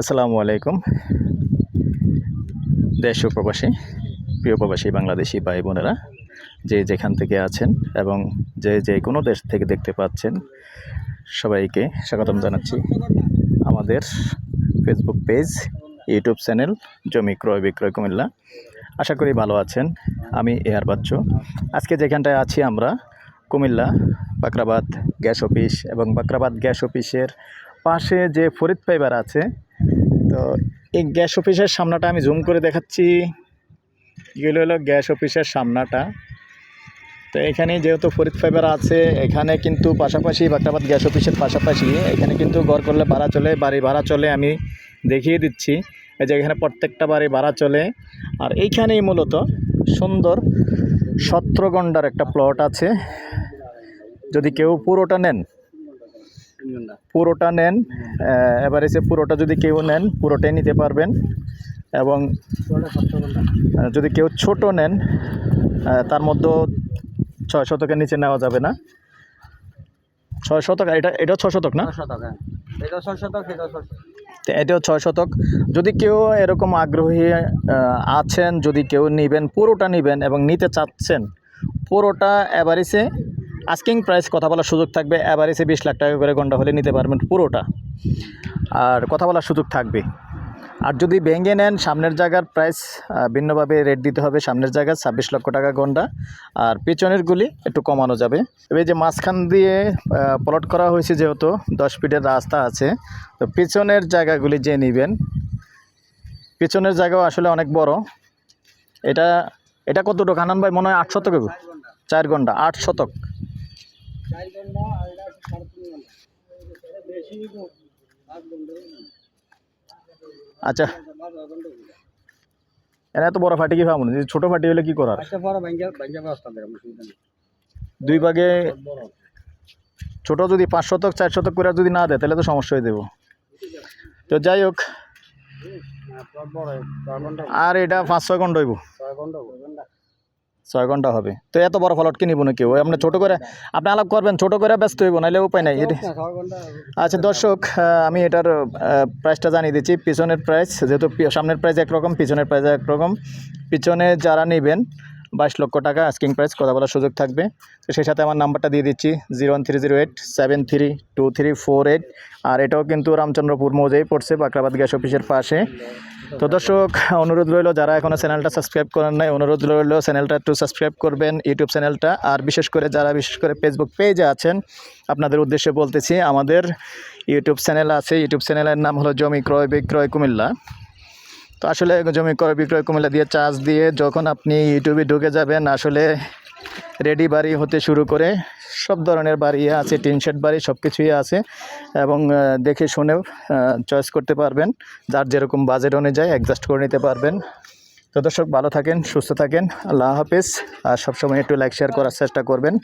আসসালামু আলাইকুম। দেশ প্রবাসী, প্রিয় প্রবাসী বাংলাদেশি ভাই বোনেরা, যে যেখান থেকে আছেন এবং যে যে কোনো দেশ থেকে দেখতে পাচ্ছেন, সবাইকে স্বাগতম জানাচ্ছি আমাদের ফেসবুক পেজ ইউটিউব চ্যানেল জমি ক্রয় বিক্রয় কুমিল্লা। আশা করি ভালো আছেন, আমি এয়ার বাচ্চু। আজকে যেখানটায় আছি আমরা, কুমিল্লা, বাকরাবাদ গ্যাস অফিস এবং বাকরাবাদ গ্যাস অফিসের পাশে যে ফরিদ ফাইবার আছে তো এই গ্যাস অফিসের সামনাটা আমি জুম করে দেখাচ্ছি। এগুলো হলো গ্যাস অফিসের সামনাটা। তো এখানে যেহেতু ফরিদ ফাইবার আছে, এখানে কিন্তু পাশাপাশি বাকরাবাদ গ্যাস অফিসের পাশাপাশি এখানে কিন্তু ঘর করলে ভাড়া চলে, বাড়ি ভাড়া চলে আমি দেখিয়ে দিচ্ছি। এই যে এখানে প্রত্যেকটা বাড়ি ভাড়া চলে। আর এইখানেই মূলত সুন্দর সত্রগন্ডার একটা প্লট আছে। যদি কেউ পুরোটা নেন পুরোটা নেন এসে পুরোটা যদি কেউ নেন পুরোটাই নিতে পারবেন। এবং যদি কেউ ছোট নেন তার মধ্যেও ছয় শতকের নিচে নেওয়া যাবে না। ছয় শতক এটা এটাও ছয় শতক না? এটা এটা শতক এটাও ছয় শতক। যদি কেউ এরকম আগ্রহী আছেন যদি কেউ নেবেন পুরোটা নেবেন এবং নিতে চাচ্ছেন পুরোটা অ্যাভারেজে আস্কিং প্রাইস কথা বলার সুযোগ থাকবে অ্যাভারেজে বিশ লাখ টাকা করে ঘণ্টা হলে নিতে পারবেন পুরোটা। আর কথা বলার সুযোগ থাকবে। আর যদি ভেঙে নেন, সামনের জায়গার প্রাইস ভিন্নভাবে রেট দিতে হবে সামনের জায়গার ছাব্বিশ লক্ষ টাকা ঘণ্টা আর পিছনেরগুলি একটু কমানো যাবে। এই যে মাঝখান দিয়ে প্লট করা হয়েছে যেহেতু, দশ ফিটের রাস্তা আছে, তো পিছনের জায়গাগুলি যে নেবেন, পিছনের জায়গাও আসলে অনেক বড়। এটা এটা কতটুকু? হানান ভাই, মনে হয় আট শতক চার ঘণ্টা আট শতক। চার ঘণ্টা আর এটা সাড়ে তিন ঘণ্টা বেশি তো পাঁচ ঘণ্টা আচ্ছা। এরা এত বড় ফাটি কি ভাবুন ছোটো ফাটি হলে কি করার? আচ্ছা বড় ব্যবস্থা নেই। দুই ভাগে ছোট যদি পাঁচ শতক চার শতক করে যদি না দেয় তাহলে তো সমস্যা হয়ে দেবো। তো যাই হোক। আর ছয় ঘণ্টা। এটা পাঁচ ছয় ঘণ্টা হইব। ছয় ঘণ্টা ছয় ঘণ্টা হবে। তো এত বড় ফলট কি নিব না কেউ আপনি ছোটো করে আপনি আলাপ করবেন ছোট করে ব্যস্ত হইব নাহলে উপায় নাই। এটা আচ্ছা দর্শক আমি এটার প্রাইসটা জানিয়ে দিচ্ছি। পিছনের প্রাইস যেহেতু সামনের প্রাইস একরকম পিছনের প্রাইস একরকম। পিছনে যারা নেবেন বাইশ লক্ষ টাকা আস্কিং প্রাইস কথা বলার সুযোগ থাকবে। তো সেই সাথে আমার নাম্বারটা দিয়ে দিচ্ছি zero one three zero eight seven three two three four eight আর এটাও কিন্তু রামচন্দ্রপুর মৌজাই পড়ছে বাকরাবাদ গ্যাস অফিসের পাশে তো দর্শক, অনুরোধ রইল যারা এখনও চ্যানেলটা সাবস্ক্রাইব করেন নাই, অনুরোধ রইল চ্যানেলটা একটু সাবস্ক্রাইব করবেন, ইউটিউব চ্যানেলটা। আর বিশেষ করে যারা বিশেষ করে ফেসবুক পেজে আছেন, আপনাদের উদ্দেশ্যে বলতেছি, আমাদের ইউটিউব চ্যানেল আছে। ইউটিউব চ্যানেলের নাম হলো জমি ক্রয় বিক্রয় কুমিল্লা। তো আসলে জমি ক্রয় বিক্রয় কুমিল্লা দিয়ে চার্জ দিয়ে যখন আপনি ইউটিউবে ঢুকে যাবেন, আসলে রেডি বাড়ি হতে শুরু করে সব ধরনের বাড়ি আছে, টিন শেড বাড়ি সব কিছুই আছে এবং দেখে শুনেও চয়েস করতে পারবেন। যার যেরকম বাজেট অনুযায়ী অ্যাডজাস্ট করে নিতে পারবেন। তো দর্শক, ভালো থাকেন, সুস্থ থাকেন, আল্লাহ হাফেজ। আর সবসময় একটু লাইক শেয়ার করার চেষ্টা করবেন।